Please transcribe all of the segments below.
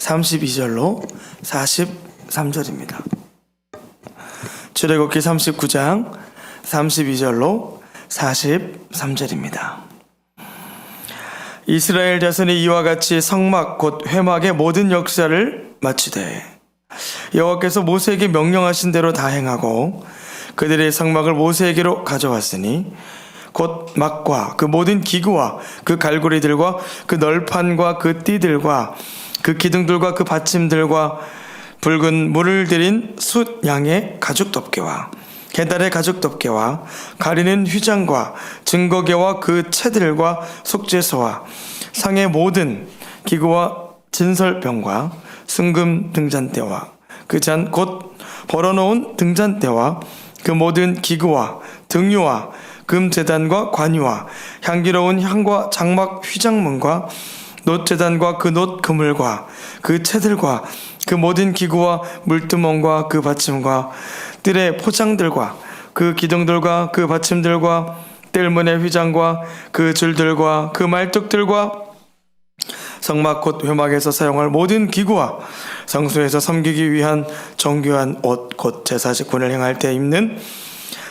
32절로 43절입니다. 출애굽기 39장 32절로 43절입니다. 이스라엘 자손이 이와 같이 성막 곧 회막의 모든 역사를 마치되 여호와께서 모세에게 명령하신 대로 다 행하고 그들의 성막을 모세에게로 가져왔으니 곧 막과 그 모든 기구와 그 갈고리들과 그 널판과 그 띠들과 그 기둥들과 그 받침들과 붉은 물을 들인 숫 양의 가죽 덮개와 계달의 가죽 덮개와 가리는 휘장과 증거계와 그 채들과 속죄소와 상의 모든 기구와 진설병과 순금 등잔대와 그 잔 곧 벌어놓은 등잔대와 그 모든 기구와 등유와 금재단과 관유와 향기로운 향과 장막 휘장문과 놋재단과 그 놋 그물과 그 채들과 그 모든 기구와 물두멍과 그 받침과 뜰의 포장들과 그 기둥들과 그 받침들과 뜰문의 휘장과 그 줄들과 그 말뚝들과 성막 곧 회막에서 사용할 모든 기구와 성소에서 섬기기 위한 정교한 옷 곧 제사 직분을 행할 때 입는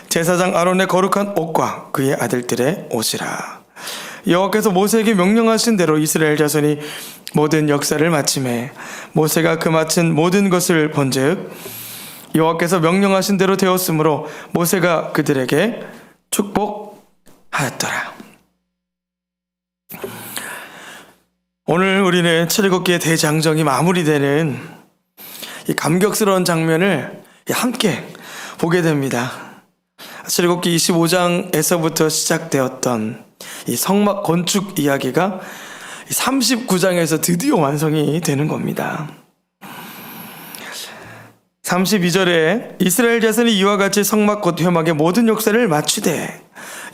제사장 아론의 거룩한 옷과 그의 아들들의 옷이라 여호와께서 모세에게 명령하신 대로 이스라엘 자손이 모든 역사를 마침에 모세가 그 마친 모든 것을 본즉 여호와께서 명령하신 대로 되었으므로 모세가 그들에게 축복하였더라. 오늘 우리는 출애굽기의 대장정이 마무리되는 이 감격스러운 장면을 함께 보게 됩니다. 출애굽기 25장에서부터 시작되었던 이 성막 건축 이야기가 39장에서 드디어 완성이 되는 겁니다. 32절에 이스라엘 자손이 이와 같이 성막 곧 회막의 모든 역사를 마치되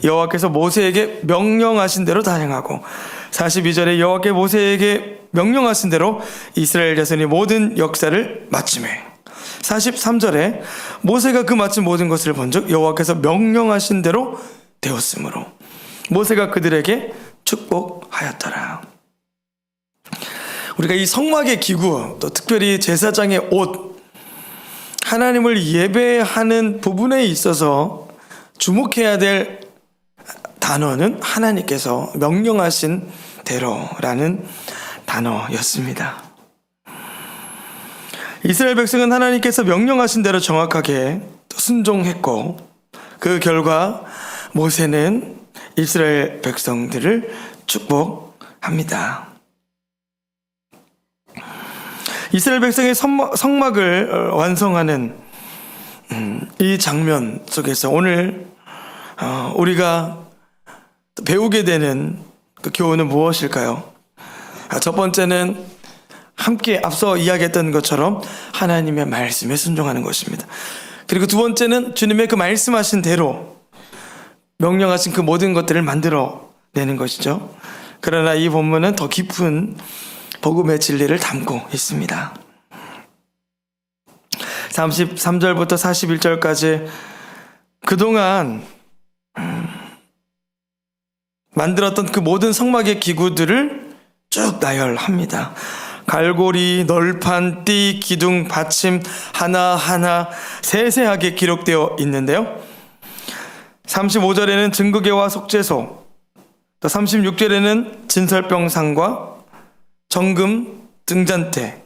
여호와께서 모세에게 명령하신 대로 다 행하고 42절에 여호와께 모세에게 명령하신 대로 이스라엘 자손이 모든 역사를 마침에 43절에 모세가 그 마친 모든 것을 본즉 여호와께서 명령하신 대로 되었으므로 모세가 그들에게 축복하였더라. 우리가 이 성막의 기구 또 특별히 제사장의 옷 하나님을 예배하는 부분에 있어서 주목해야 될 단어는 하나님께서 명령하신 대로라는 단어였습니다. 이스라엘 백성은 하나님께서 명령하신 대로 정확하게 순종했고 그 결과 모세는 이스라엘 백성들을 축복합니다. 이스라엘 백성의 성막 을 완성하는 음, 이 장면 속에서 오늘 어, 우리가 배우게 되는 그 교훈은 무엇일까요? 아, 첫 번째는 함께 앞서 이야기했던 것처럼 하나님의 말씀에 순종하는 것입니다. 그리고 두 번째는 주님의 그 말씀하신 대로 명령하신 그 모든 것들을 만들어 내는 것이죠. 그러나 이 본문은 더 깊은 복음의 진리를 담고 있습니다. 33절부터 41절까지 그동안 음, 만들었던 그 모든 성막의 기구들을 쭉 나열합니다. 갈고리, 널판, 띠, 기둥, 받침 하나하나 세세하게 기록되어 있는데요. 35절에는 증거계와 속죄소, 또 36절에는 진설병상과 정금 등잔대,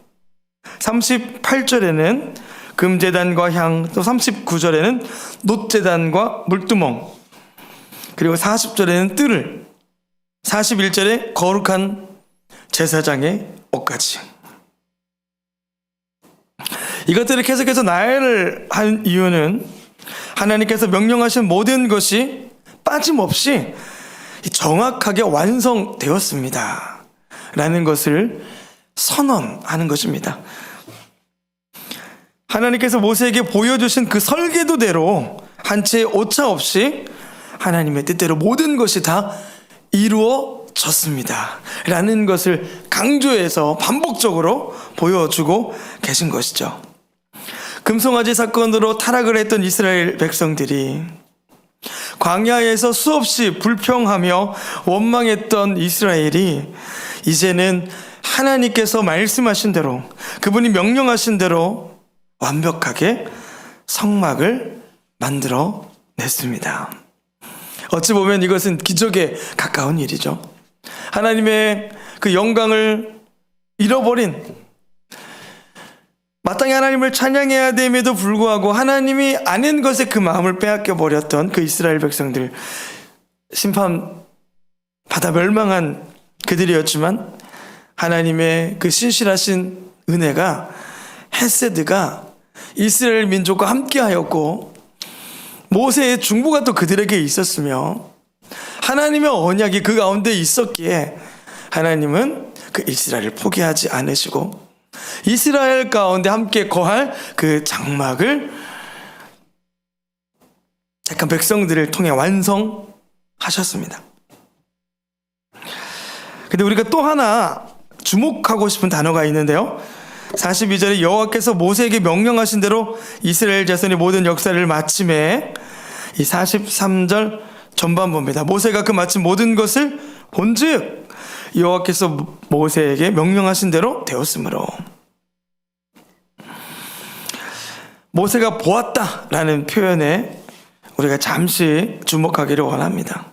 38절에는 금재단과 향, 또 39절에는 놋재단과 물두멍, 그리고 40절에는 뜰을, 41절에 거룩한 제사장의 옷까지. 이것들을 계속해서 나열을 한 이유는 하나님께서 명령하신 모든 것이 빠짐없이 정확하게 완성되었습니다. 라는 것을 선언하는 것입니다. 하나님께서 모세에게 보여주신 그 설계도대로 한 채의 오차 없이 하나님의 뜻대로 모든 것이 다 이루어졌습니다. 라는 것을 강조해서 반복적으로 보여주고 계신 것이죠. 금송아지 사건으로 타락을 했던 이스라엘 백성들이 광야에서 수없이 불평하며 원망했던 이스라엘이 이제는 하나님께서 말씀하신 대로 그분이 명령하신 대로 완벽하게 성막을 만들어 냈습니다. 어찌 보면 이것은 기적에 가까운 일이죠. 하나님의 그 영광을 잃어버린 마땅히 하나님을 찬양해야 됨에도 불구하고 하나님이 아는 것에 그 마음을 빼앗겨 버렸던 그 이스라엘 백성들. 심판 받아 멸망한 그들이었지만 하나님의 그 신실하신 은혜가 헤세드가 이스라엘 민족과 함께하였고 모세의 중보가 또 그들에게 있었으며 하나님의 언약이 그 가운데 있었기에 하나님은 그 이스라엘을 포기하지 않으시고 이스라엘 가운데 함께 거할 그 장막을 약간 백성들을 통해 완성하셨습니다. 근데 우리가 또 하나 주목하고 싶은 단어가 있는데요. 42절에 여호와께서 모세에게 명령하신 대로 이스라엘 자손의 모든 역사를 마침에 이 43절 전반부입니다. 모세가 그 마침 모든 것을 본즉 여호와께서 모세에게 명령하신 대로 되었으므로 모세가 보았다라는 표현에 우리가 잠시 주목하기를 원합니다.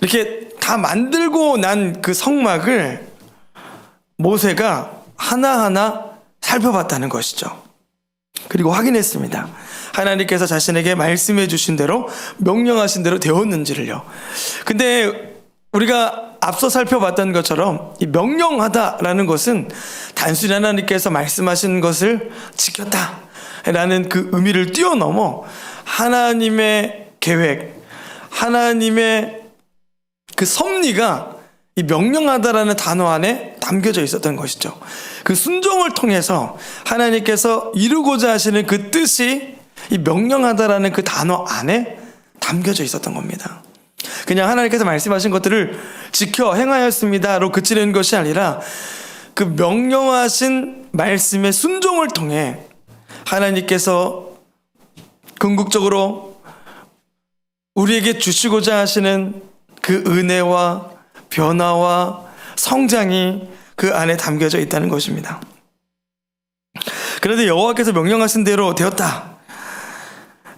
이렇게 다 만들고 난 그 성막을 모세가 하나하나 살펴봤다는 것이죠. 그리고 확인했습니다. 하나님께서 자신에게 말씀해 주신 대로 명령하신 대로 되었는지를요. 근데 우리가 앞서 살펴봤던 것처럼 이 명령하다라는 것은 단순히 하나님께서 말씀하신 것을 지켰다라는 그 의미를 뛰어넘어 하나님의 계획, 하나님의 그 섭리가 이 명령하다라는 단어 안에 담겨져 있었던 것이죠. 그 순종을 통해서 하나님께서 이루고자 하시는 그 뜻이 이 명령하다라는 그 단어 안에 담겨져 있었던 겁니다. 그냥 하나님께서 말씀하신 것들을 지켜 행하였습니다로 그치는 것이 아니라 그 명령하신 말씀의 순종을 통해 하나님께서 궁극적으로 우리에게 주시고자 하시는 그 은혜와 변화와 성장이 그 안에 담겨져 있다는 것입니다. 그런데 여호와께서 명령하신 대로 되었다.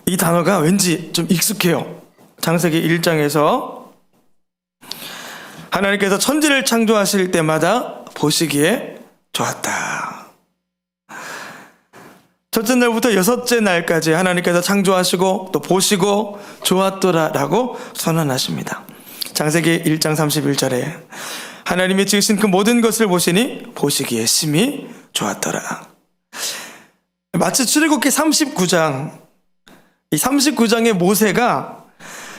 이 단어가 왠지 좀 익숙해요. 창세기 1장에서 하나님께서 천지를 창조하실 때마다 보시기에 좋았다. 첫째 날부터 여섯째 날까지 하나님께서 창조하시고 또 보시고 좋았더라라고 선언하십니다. 장세기 1장 31절에 하나님이 지으신 그 모든 것을 보시니 보시기에 심히 좋았더라. 마치 출애굽기 39장 이 39장의 모세가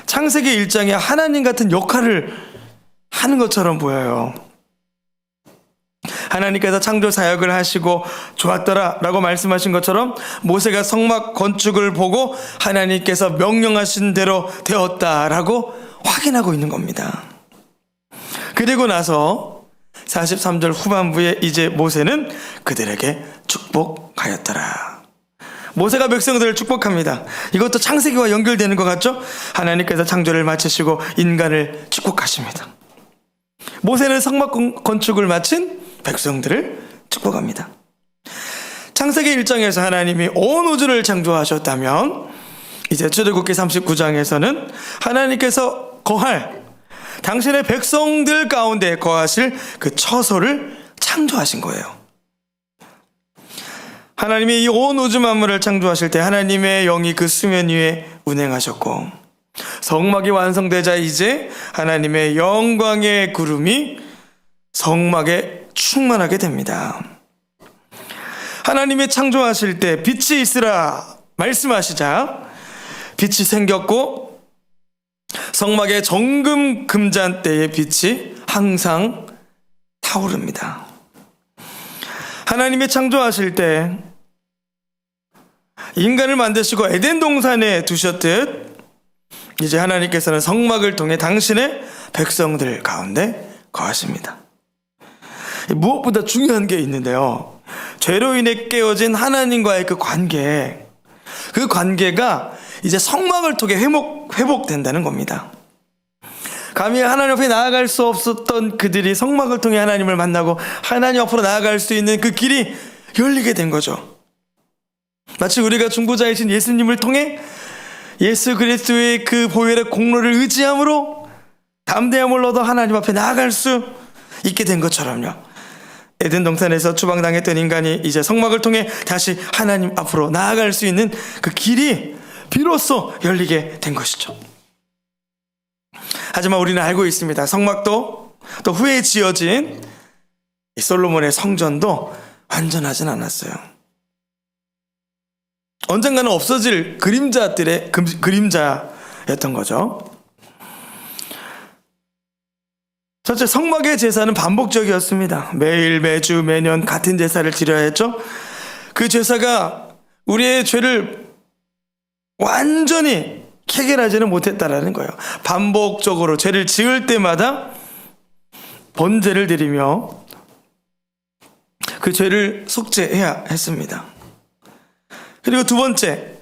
창세기 1장에 하나님 같은 역할을 하는 것처럼 보여요. 하나님께서 창조 사역을 하시고 좋았더라 라고 말씀하신 것처럼 모세가 성막 건축을 보고 하나님께서 명령하신 대로 되었다라고 확인하고 있는 겁니다. 그리고 나서 43절 후반부에 이제 모세는 그들에게 축복하였더라. 모세가 백성들을 축복합니다. 이것도 창세기와 연결되는 것 같죠? 하나님께서 창조를 마치시고 인간을 축복하십니다. 모세는 성막 건축을 마친 백성들을 축복합니다. 창세기 1장에서 하나님이 온 우주를 창조하셨다면 이제 출애굽기 39장에서는 하나님께서 거할 당신의 백성들 가운데 거하실 그 처소를 창조하신 거예요. 하나님이 이 온 우주 만물을 창조하실 때 하나님의 영이 그 수면 위에 운행하셨고 성막이 완성되자 이제 하나님의 영광의 구름이 성막에 충만하게 됩니다. 하나님이 창조하실 때 빛이 있으라 말씀하시자 빛이 생겼고 성막의 정금 금잔대의 빛이 항상 타오릅니다. 하나님이 창조하실 때 인간을 만드시고 에덴 동산에 두셨듯 이제 하나님께서는 성막을 통해 당신의 백성들 가운데 거하십니다. 무엇보다 중요한 게 있는데요. 죄로 인해 깨어진 하나님과의 그 관계, 그 관계가 이제 성막을 통해 회복, 회복된다는 겁니다. 감히 하나님 앞에 나아갈 수 없었던 그들이 성막을 통해 하나님을 만나고 하나님 앞으로 나아갈 수 있는 그 길이 열리게 된 거죠. 마치 우리가 중보자이신 예수님을 통해 예수 그리스도의 그 보혈의 공로를 의지함으로 담대함을 얻어 하나님 앞에 나아갈 수 있게 된 것처럼요. 에덴 동산에서 추방당했던 인간이 이제 성막을 통해 다시 하나님 앞으로 나아갈 수 있는 그 길이 비로소 열리게 된 것이죠. 하지만 우리는 알고 있습니다. 성막도 또 후에 지어진 이 솔로몬의 성전도 완전하진 않았어요. 언젠가는 없어질 그림자들의 금- 그림자였던 거죠. 첫째, 성막의 제사는 반복적이었습니다. 매일, 매주, 매년 같은 제사를 드려야 했죠. 그 제사가 우리의 죄를 완전히 해결하지는 못했다라는 거예요. 반복적으로 죄를 지을 때마다 번제를 드리며 그 죄를 속죄해야 했습니다. 그리고 두 번째,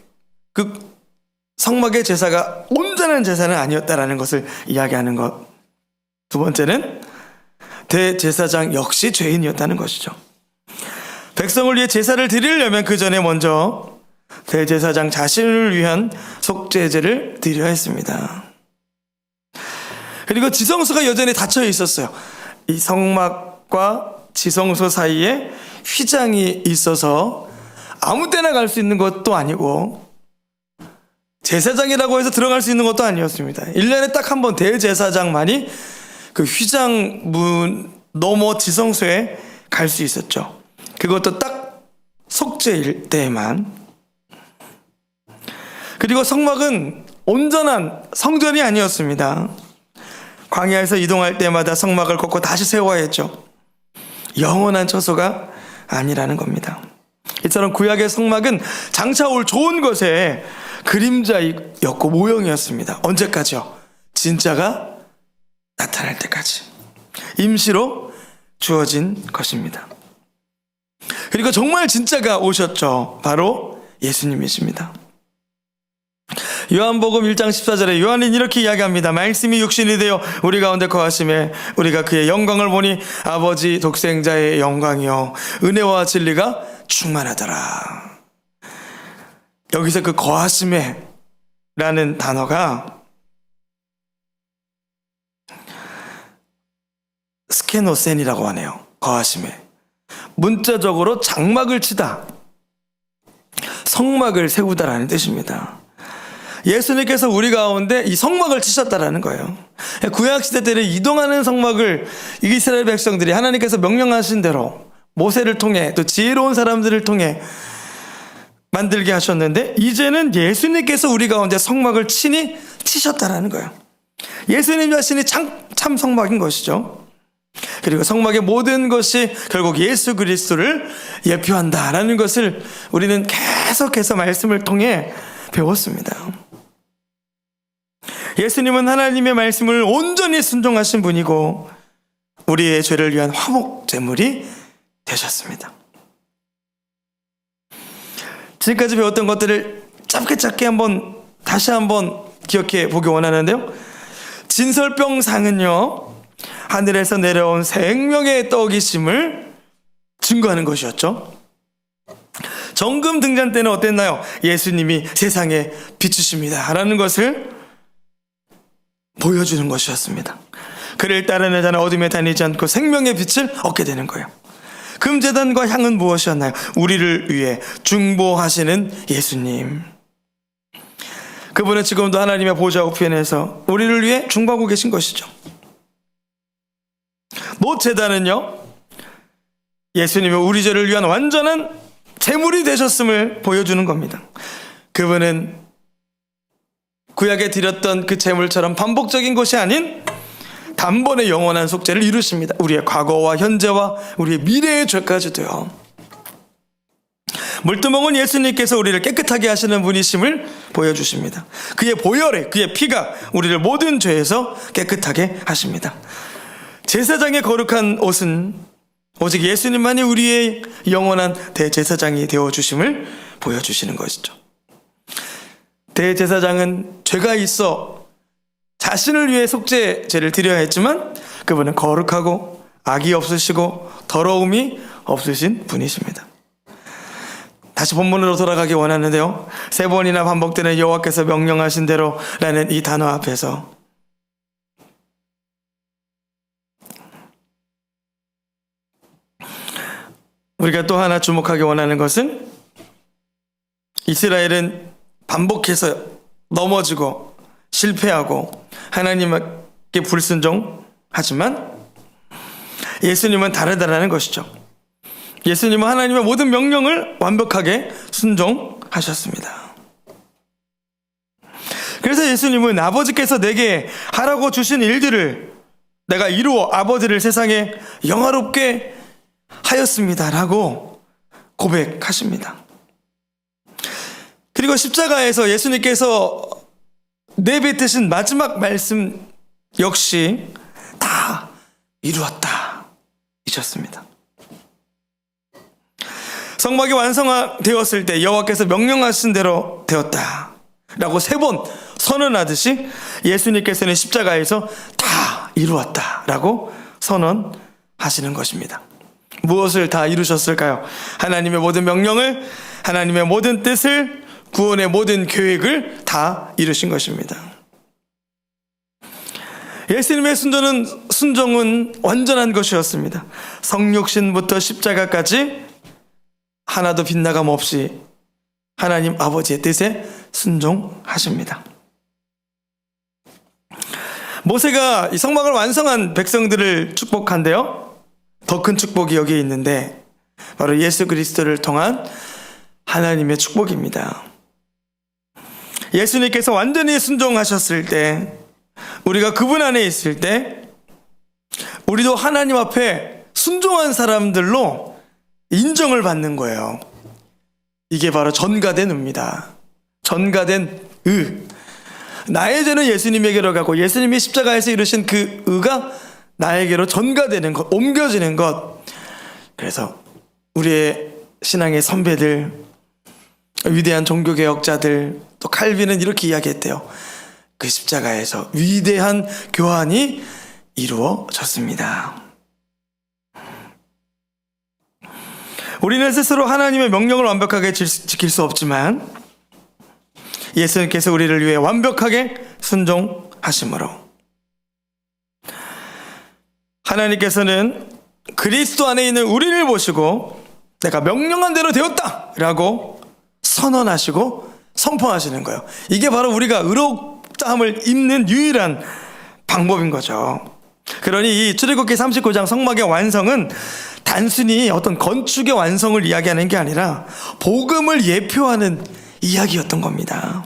그 성막의 제사가 온전한 제사는 아니었다라는 것을 이야기하는 것. 두 번째는 대제사장 역시 죄인이었다는 것이죠. 백성을 위해 제사를 드리려면 그 전에 먼저 대제사장 자신을 위한 속죄제를 드려야 했습니다. 그리고 지성소가 여전히 닫혀 있었어요. 이 성막과 지성소 사이에 휘장이 있어서 아무 때나 갈 수 있는 것도 아니고 제사장이라고 해서 들어갈 수 있는 것도 아니었습니다. 1년에 딱 한 번 대제사장만이 그 휘장 문 넘어 지성소에 갈 수 있었죠. 그것도 딱 속죄일 때에만. 그리고 성막은 온전한 성전이 아니었습니다. 광야에서 이동할 때마다 성막을 걷고 다시 세워야 했죠. 영원한 처소가 아니라는 겁니다. 이처럼 구약의 성막은 장차 올 좋은 것의 그림자였고 모형이었습니다. 언제까지요? 진짜가 나타날 때까지. 임시로 주어진 것입니다. 그리고 정말 진짜가 오셨죠. 바로 예수님이십니다. 요한복음 1장 14절에 요한은 이렇게 이야기합니다. 말씀이 육신이 되어 우리 가운데 거하심에 우리가 그의 영광을 보니 아버지 독생자의 영광이요 은혜와 진리가 충만하더라. 여기서 그 거하심에 라는 단어가 스케노센이라고 하네요. 거하심에. 문자적으로 장막을 치다. 성막을 세우다라는 뜻입니다. 예수님께서 우리 가운데 이 성막을 치셨다라는 거예요. 구약 시대 때는 이동하는 성막을 이스라엘 백성들이 하나님께서 명령하신 대로 모세를 통해 또 지혜로운 사람들을 통해 만들게 하셨는데 이제는 예수님께서 우리 가운데 성막을 친히 치셨다라는 거예요. 예수님 자신이 참, 참 성막인 것이죠. 그리고 성막의 모든 것이 결국 예수 그리스도를 예표한다라는 것을 우리는 계속해서 말씀을 통해 배웠습니다. 예수님은 하나님의 말씀을 온전히 순종하신 분이고 우리의 죄를 위한 화목 제물이 되셨습니다. 지금까지 배웠던 것들을 짧게 짧게 한번 다시 한번 기억해 보기 원하는데요. 진설병상은요. 하늘에서 내려온 생명의 떡이심을 증거하는 것이었죠. 정금 등잔 때는 어땠나요? 예수님이 세상에 비추십니다. 라는 것을 보여주는 것이었습니다. 그를 따르는 자는 어둠에 다니지 않고 생명의 빛을 얻게 되는 거예요. 금재단과 향은 무엇이었나요? 우리를 위해 중보하시는 예수님. 그분은 지금도 하나님의 보좌 우편에서 우리를 위해 중보하고 계신 것이죠. 노재단은요, 예수님이 우리 죄를 위한 완전한 제물이 되셨음을 보여주는 겁니다. 그분은 구약에 드렸던 그 제물처럼 반복적인 것이 아닌 단번에 영원한 속죄를 이루십니다. 우리의 과거와 현재와 우리의 미래의 죄까지도요. 물두멍은 예수님께서 우리를 깨끗하게 하시는 분이심을 보여주십니다. 그의 보혈에 그의 피가 우리를 모든 죄에서 깨끗하게 하십니다. 제사장의 거룩한 옷은 오직 예수님만이 우리의 영원한 대제사장이 되어 주심을 보여주시는 것이죠. 대제사장은 죄가 있어 자신을 위해 속죄제를 드려야 했지만 그분은 거룩하고 악이 없으시고 더러움이 없으신 분이십니다. 다시 본문으로 돌아가기 원하는데요. 세 번이나 반복되는 여호와께서 명령하신 대로라는 이 단어 앞에서 우리가 또 하나 주목하기 원하는 것은 이스라엘은 반복해서 넘어지고 실패하고 하나님께 불순종하지만 예수님은 다르다라는 것이죠. 예수님은 하나님의 모든 명령을 완벽하게 순종하셨습니다. 그래서 예수님은 아버지께서 내게 하라고 주신 일들을 내가 이루어 아버지를 세상에 영화롭게 하였습니다라고 고백하십니다. 그리고 십자가에서 예수님께서 내뱉으신 마지막 말씀 역시 다 이루었다. 이셨습니다. 성막이 완성되었을 때 여호와께서 명령하신 대로 되었다. 라고 세 번 선언하듯이 예수님께서는 십자가에서 다 이루었다. 라고 선언하시는 것입니다. 무엇을 다 이루셨을까요? 하나님의 모든 명령을, 하나님의 모든 뜻을, 구원의 모든 계획을 다 이루신 것입니다. 예수님의 순종은, 순종은 완전한 것이었습니다. 성육신부터 십자가까지 하나도 빗나감 없이 하나님 아버지의 뜻에 순종하십니다. 모세가 이 성막을 완성한 백성들을 축복한데요. 더 큰 축복이 여기에 있는데 바로 예수 그리스도를 통한 하나님의 축복입니다. 예수님께서 완전히 순종하셨을 때 우리가 그분 안에 있을 때 우리도 하나님 앞에 순종한 사람들로 인정을 받는 거예요. 이게 바로 전가된 의입니다. 전가된 의. 나의 죄는 예수님에게로 가고 예수님이 십자가에서 이루신 그 의가 나에게로 전가되는 것, 옮겨지는 것. 그래서 우리의 신앙의 선배들, 위대한 종교개혁자들, 또 칼빈은 이렇게 이야기했대요. 그 십자가에서 위대한 교환이 이루어졌습니다. 우리는 스스로 하나님의 명령을 완벽하게 지킬 수 없지만 예수님께서 우리를 위해 완벽하게 순종하심으로 하나님께서는 그리스도 안에 있는 우리를 보시고 내가 명령한 대로 되었다 라고 선언하시고 선포하시는 거예요. 이게 바로 우리가 의롭다함을 입는 유일한 방법인 거죠. 그러니 이 출애굽기 39장 성막의 완성은 단순히 어떤 건축의 완성을 이야기하는 게 아니라 복음을 예표하는 이야기였던 겁니다.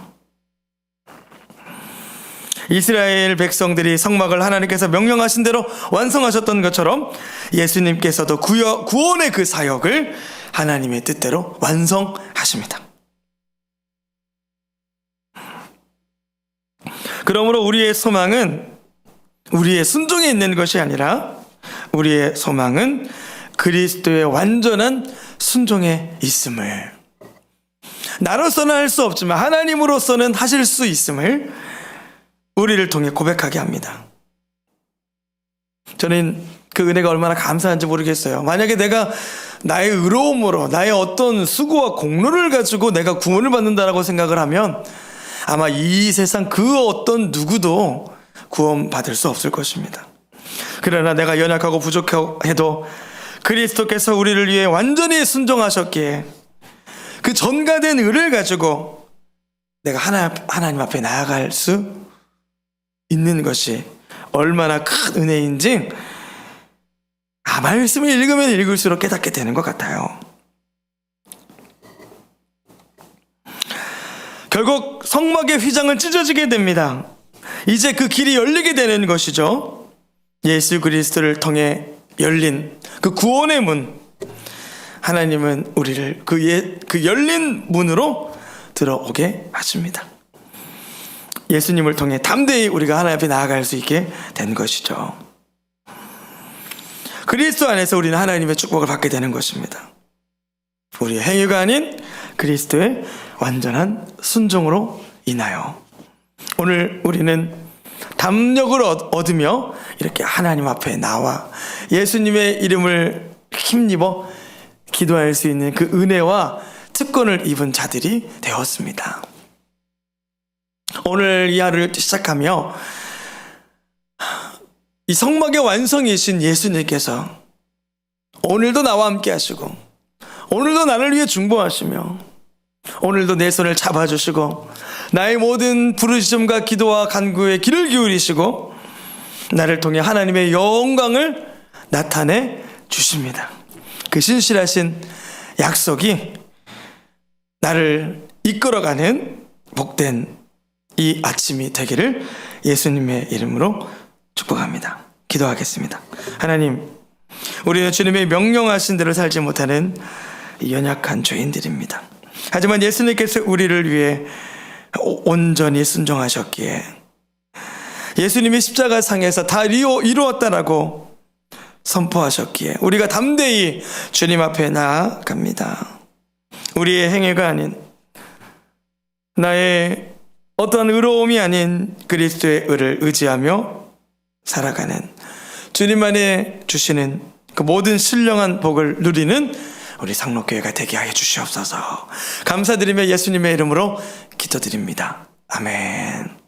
이스라엘 백성들이 성막을 하나님께서 명령하신 대로 완성하셨던 것처럼 예수님께서도 구여, 구원의 그 사역을 하나님의 뜻대로 완성하십니다. 그러므로 우리의 소망은 우리의 순종에 있는 것이 아니라 우리의 소망은 그리스도의 완전한 순종에 있음을 나로서는 할 수 없지만 하나님으로서는 하실 수 있음을 우리를 통해 고백하게 합니다. 저는 그 은혜가 얼마나 감사한지 모르겠어요. 만약에 내가 나의 의로움으로 나의 어떤 수고와 공로를 가지고 내가 구원을 받는다라고 생각을 하면 아마 이 세상 그 어떤 누구도 구원 받을 수 없을 것입니다. 그러나 내가 연약하고 부족해도 그리스도께서 우리를 위해 완전히 순종하셨기에 그 전가된 의를 가지고 내가 하나, 하나님 앞에 나아갈 수 있는 것이 얼마나 큰 은혜인지 아, 말씀을 읽으면 읽을수록 깨닫게 되는 것 같아요. 결국 성막의 휘장은 찢어지게 됩니다. 이제 그 길이 열리게 되는 것이죠. 예수 그리스도를 통해 열린 그 구원의 문. 하나님은 우리를 그, 예, 그 열린 문으로 들어오게 하십니다. 예수님을 통해 담대히 우리가 하나님 앞에 나아갈 수 있게 된 것이죠. 그리스도 안에서 우리는 하나님의 축복을 받게 되는 것입니다. 우리의 행위가 아닌 그리스도의 완전한 순종으로 인하여 오늘 우리는 담력을 얻- 얻으며 이렇게 하나님 앞에 나와 예수님의 이름을 힘입어 기도할 수 있는 그 은혜와 특권을 입은 자들이 되었습니다. 오늘 이 하루를 시작하며 이 성막의 완성이신 예수님께서 오늘도 나와 함께 하시고 오늘도 나를 위해 중보하시며 오늘도 내 손을 잡아주시고 나의 모든 부르짖음과 기도와 간구에 귀를 기울이시고 나를 통해 하나님의 영광을 나타내 주십니다. 그 신실하신 약속이 나를 이끌어가는 복된 이 아침이 되기를 예수님의 이름으로 축복합니다. 기도하겠습니다. 하나님, 우리는 주님의 명령하신 대로 살지 못하는 이 연약한 죄인들입니다. 하지만 예수님께서 우리를 위해 오- 온전히 순종하셨기에 예수님이 십자가 상에서 다 이루- 이루었다라고 선포하셨기에 우리가 담대히 주님 앞에 나아갑니다. 우리의 행위가 아닌 나의 어떠한 의로움이 아닌 그리스도의 의를 의지하며 살아가는 주님만의 주시는 그 모든 신령한 복을 누리는 우리 상록교회가 되게 하여 주시옵소서. 감사드리며 예수님의 이름으로 기도드립니다. 아멘.